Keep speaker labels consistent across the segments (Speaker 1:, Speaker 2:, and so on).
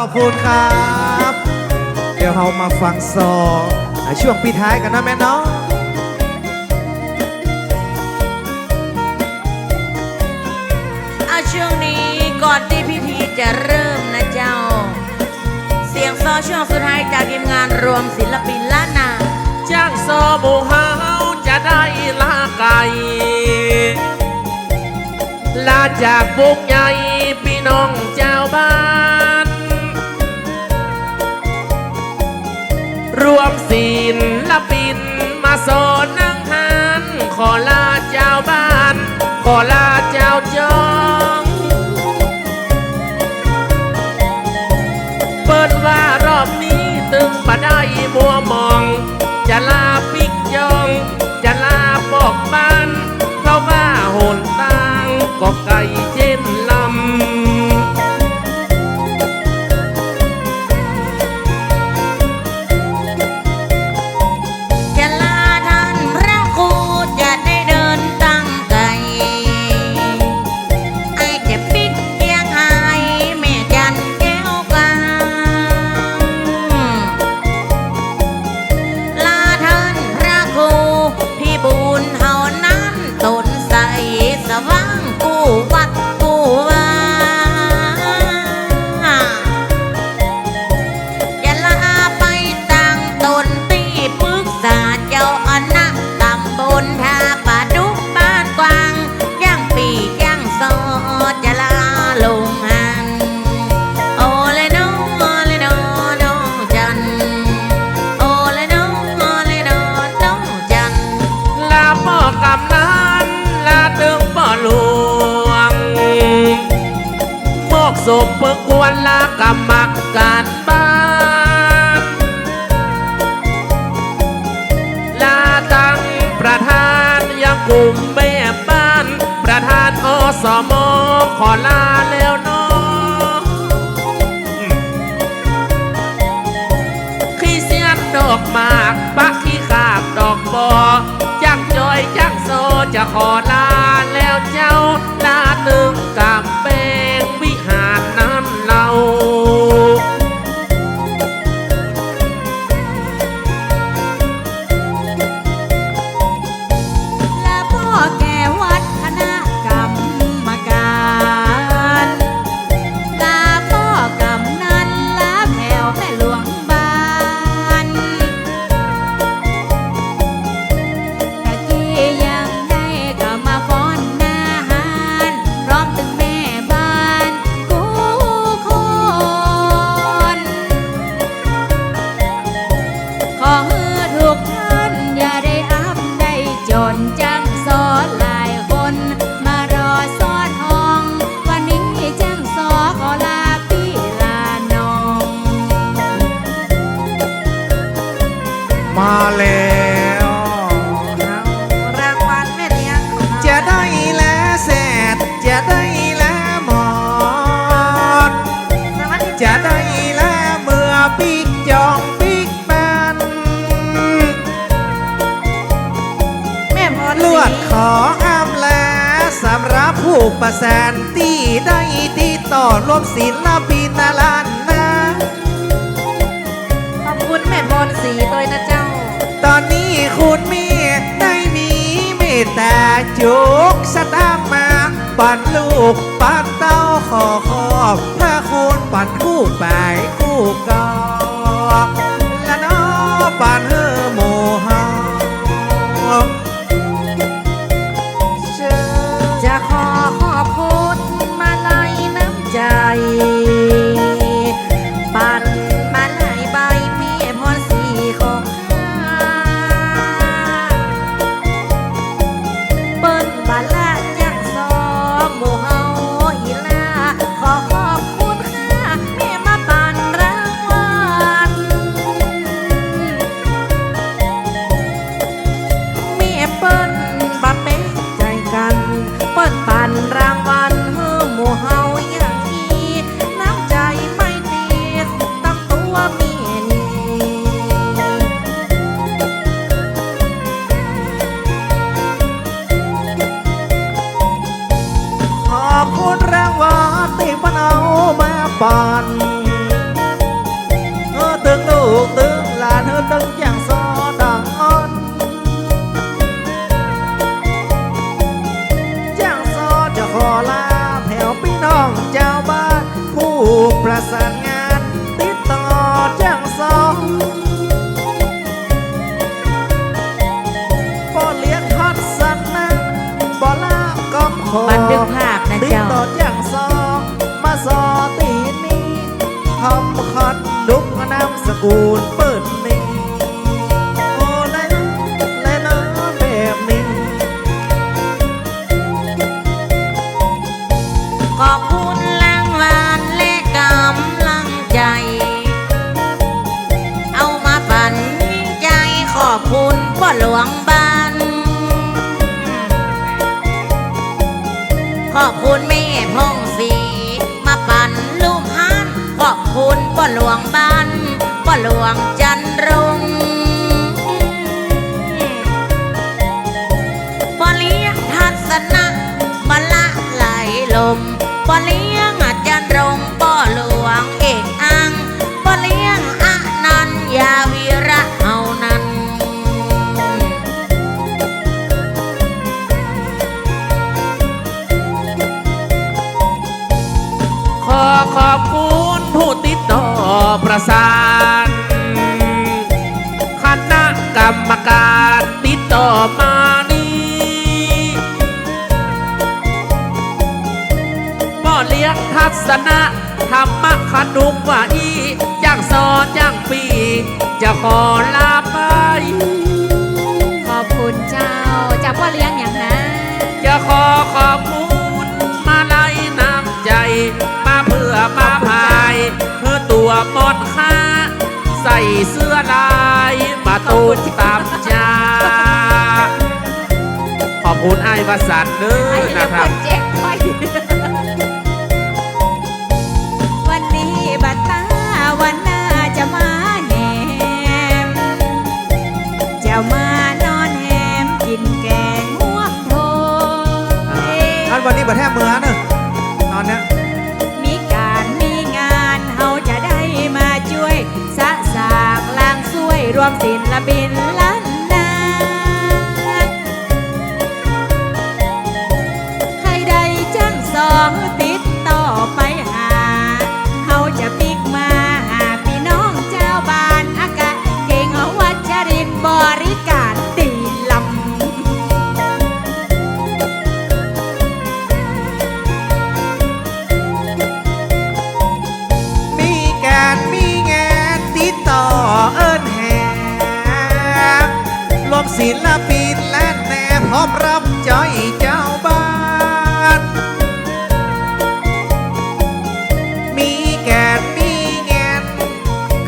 Speaker 1: อบคุณครับ เดี๋ยวเรามาฟังซองอะช่วงปีท้ายกันนะแม่เนาะ
Speaker 2: เอาช่วงนี้ก่อนที่พิธีจะเริ่มนะเจ้า เสียงซอช่วงสุดท้ายจากทีมงานรวมศิลปินล้านนา
Speaker 3: จ้างโซหมูเฮาจะได้ลาไก่ลาจากบุกใหญ่พี่น้องเจ้าบ้าน วมศิลปิน มาสอนนังหานขอลาเจ้าบ้าน ขอลาเจ้าจอ มอกศพเปิกควรลากรรมการบ้านลาตั้งประธานยังกลุ่มแม่บ้าน ประธานอสมขอลาแล้วน้อขี้เสียนดอกหมากปักขี้ขาบดอกบอจักจอยจักโซจะขอ แส
Speaker 2: น
Speaker 1: ที่ได้ที่ต่อรวมศิลปินลานนา
Speaker 2: ขอบคุณแม่พรสีด้วยนะเจ้า
Speaker 1: ตอนนี้คุณมีได้มีเมตตาจุกสตางค์มาปั่นลูกปั่นเต้าขอขอบพระคุณปั่นคู่ไป
Speaker 2: หลว
Speaker 1: งจัน
Speaker 2: รงค์พ่อเลี้ยงทัศนะมาละไหลลมพ่อเลี้ยงจารย์รงค์พ่อหลวงเอกอังพ่อเลี้ยงอนันยาวีระเฮานั้น
Speaker 3: ขอขอบคุณผู้ติดต่อประสาน ทัศนะธรรมขนุกว่าอีจ้างสอนจ้างปี จะขอลาไป
Speaker 4: ขอบคุณเจ้าจากพ่อเลี้ยงอย่างนะ
Speaker 3: จะขอขอบคุณมาลัยน้ำใจ มาเพื่อมาพายเพื่อตัวหมดค่า ใส่เสื้อลายมาตูนตามจาขอบคุณไอ้ประสันเด้อ
Speaker 4: ไอ้เด็
Speaker 3: นะ
Speaker 4: ก
Speaker 3: ค
Speaker 4: ค
Speaker 3: รับ
Speaker 4: นเจ๊กไป
Speaker 1: ประแทบเมือเนอะตอนเนี้ย
Speaker 4: มีการมีงานเฮาจะได้มาช่วย สะสางลางช่วยรวมศิลปิน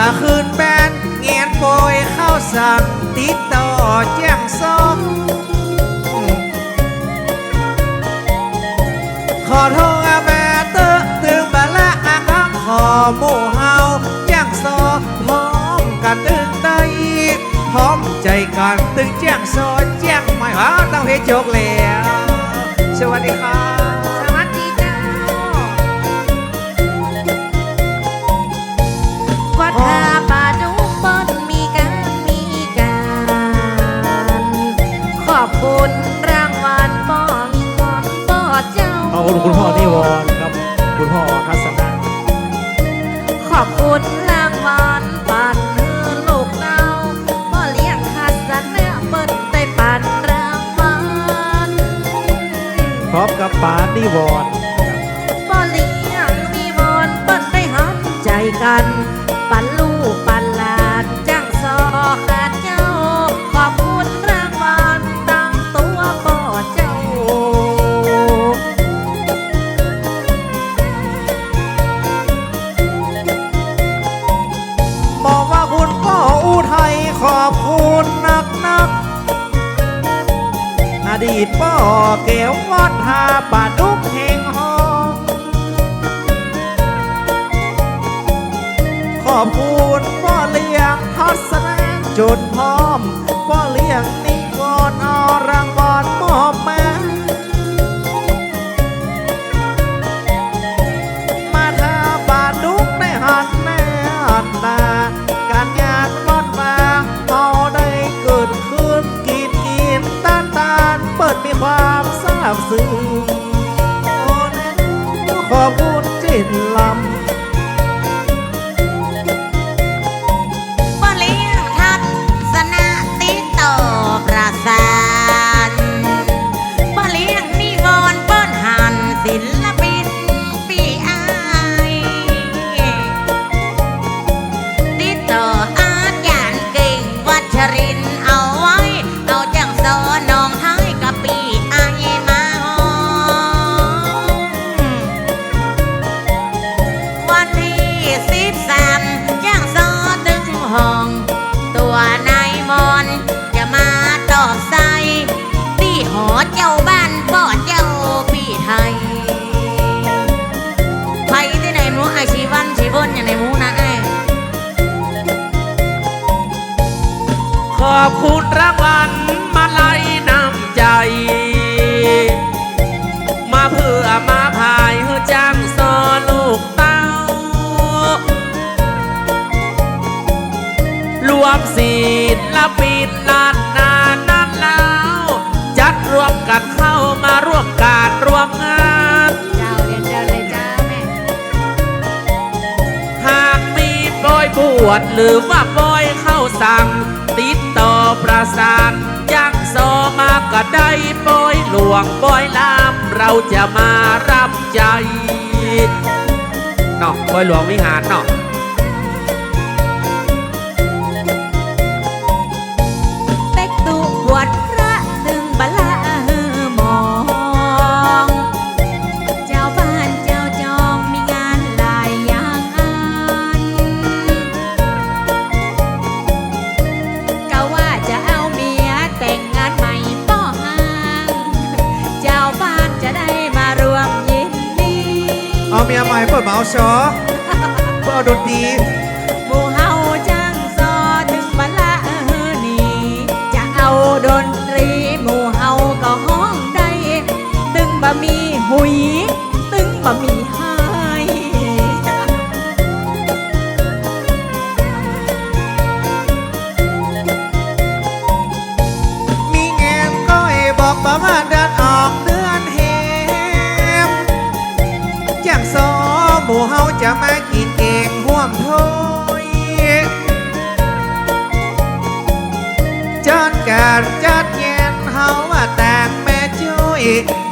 Speaker 4: ก็
Speaker 1: คืนแบนแงนโปยเข้าสั่งติดต่อแจ้งซองขอโทษแม่เตอะตึงบาละอาคังขอหมู่เฮาแจ้งซอพร้อมกันตึงไดพร้อมใจกันตึงแจ้งซอแจ้งไม่ว่าต้องเฮจกแล้วสวัสดีครับ
Speaker 2: คุณ
Speaker 5: คุณพ่อนิวรณ์ครับ คุณพ่อทัศนะ
Speaker 2: ขอบคุณรางวัลปันเฮือลูกเราป้อเลี้ยงคัสนะเปิ้นได้ปันรางวัล
Speaker 5: พร้อมกับป๋านิวรณ์
Speaker 2: ป้อเลี้ยงมีวอนเปิ้นได้หันใจกัน ดีตป่อเก๋
Speaker 1: ววัดหาป่าดุกแห่งห้องขอบคุณพ่อเลี้ยงทัศนะจนพร้อมพ่อเลี้ยง ซึ้งโอ้แน่ขอบคุณจิตลำ
Speaker 3: วนายมอนจะมาตอบใส่พี่หอเจ้าบ้านบ่อเจ้าพี่ไทยไปที่ไหนหนูไอชีวันชีบน
Speaker 4: อย่างไหนมูนะไอขอบคุณ
Speaker 3: รางวัล วจหรือว่าปล่อยเข้าสั่ง ติดต่อประสานยักษ์อมาก็ได้ปล่อยหลวงปล่อยลาม เราจะมารับใจนอล่อยหลวงวิหารน
Speaker 4: อก เมียใหม่เปิ
Speaker 1: ดเมาส์ชอเปิด
Speaker 4: ดนตรี
Speaker 1: จักสอหมู่เฮาจะมากินเองห่วมทอยจอดการจัดเย็นเฮาว่าแต่งแม่ช่วย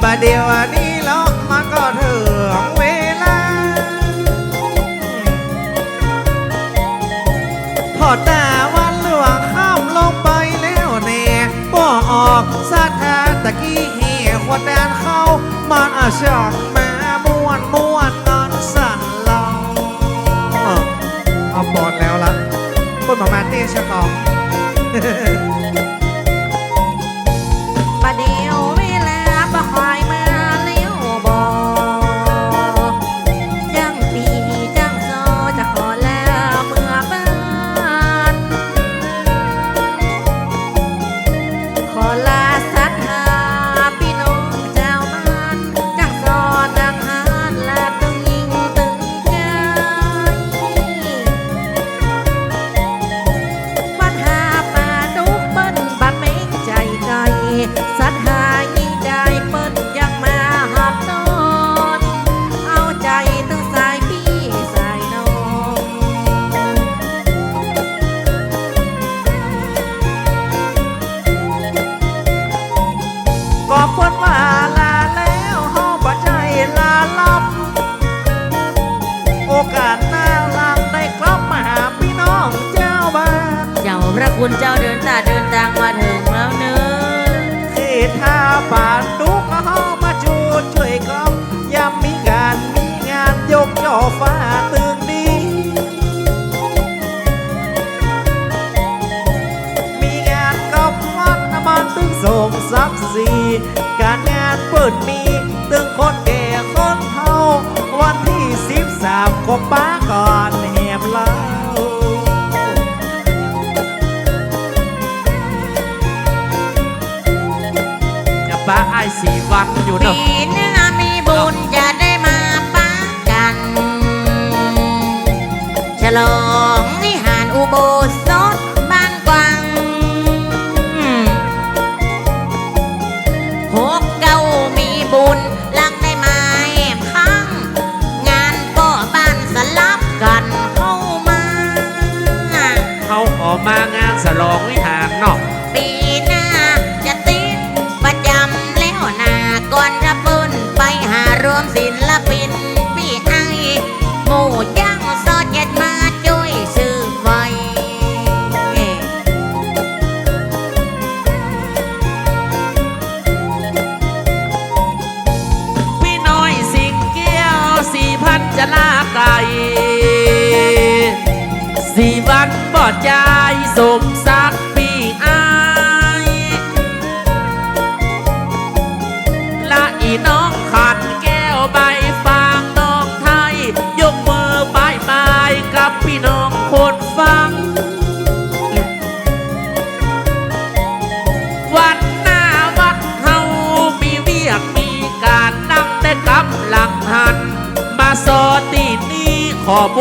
Speaker 1: บะเดียวนี้ล็อกมันก็ถึงเวลาพอตาวันหลวงข้ามลงไปแล้วเนี่
Speaker 2: ยบ่ออกสถานตะกี้เหี้ย
Speaker 1: ขวดแดนเข้า
Speaker 2: มาอา
Speaker 1: ชอง ศักสีการงานเปิดมีตึงคนแก่คนเฒ่า วันที่สิบสามกบป้าก่อนแหบเล่า
Speaker 3: ป้าไอ้สีวันอยู่เนาะ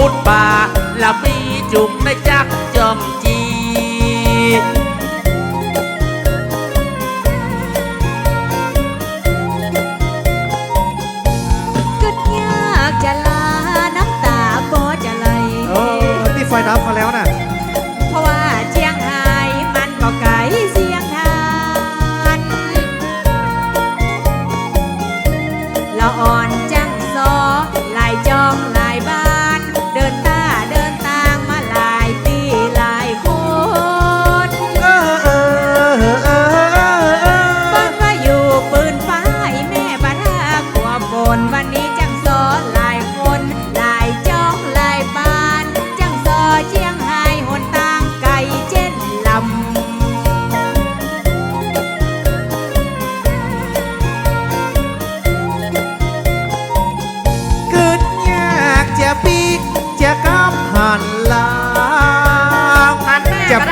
Speaker 2: ดป่าและมี
Speaker 3: จุกในจักจอมจี
Speaker 4: กึดยากจะลาน้ำตาก็จะไหล
Speaker 5: เออนี่ไฟดับมาแล้วน่ะ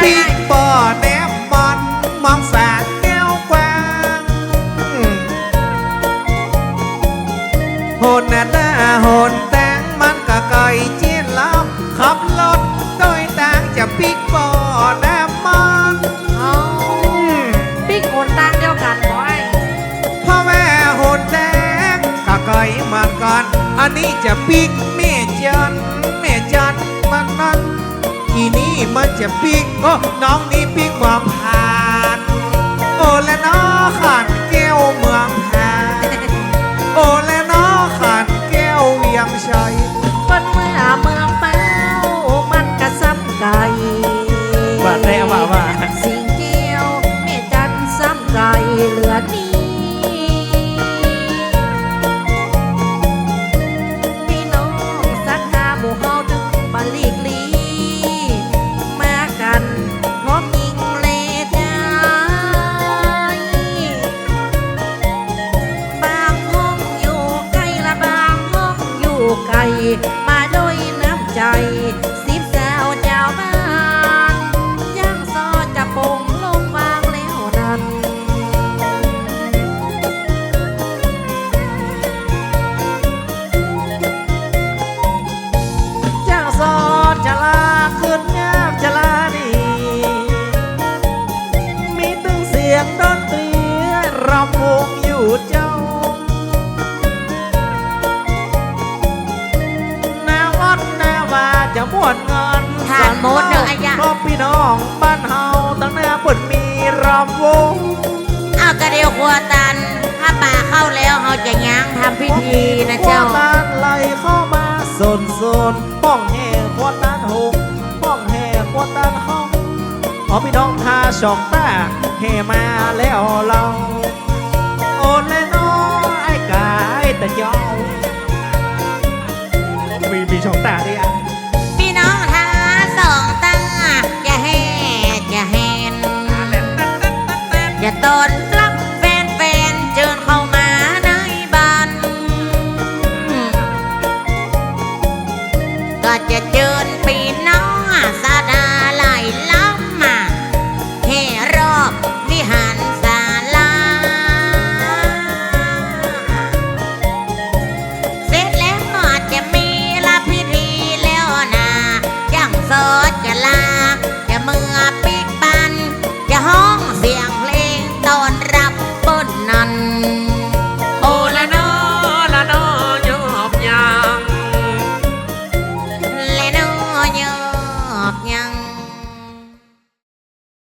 Speaker 4: ปิ๊กบ่อ
Speaker 1: แนมมันมองสารแก้วกว้างโหนหน้าหน้าโหนแตงมันก็ก่เจียนล้ำขับรถโดยต่างจะปีกบ่อแนมมัน
Speaker 2: เอาปิ๊กโอนตังเดียวกันบ่ไอ้
Speaker 1: พ่อแม่โหนแดงก็ก่มาก่อน อันนี้จะปีกแม่จัน มันจะปีกโอ้น้องนี่ปีกความผ่าน โอ้และน้อขัน
Speaker 2: ไานเฮา
Speaker 5: ตั้งหน้าเปิดมีรำวง
Speaker 2: เอากระเดียวครัวตัน ถ้าป่าเข้าแล้วเขาจะย้างทำพิธีนะเจ้า
Speaker 5: ขวดตานไหลเข้ามาโซนโซนป้องแห่ขวดตานหงป้องแห่ขวดตานห้องพอพี่น้องทาสองตาแห่มาแล้วเราโอนและน้อยไอ้กายแต่ยอง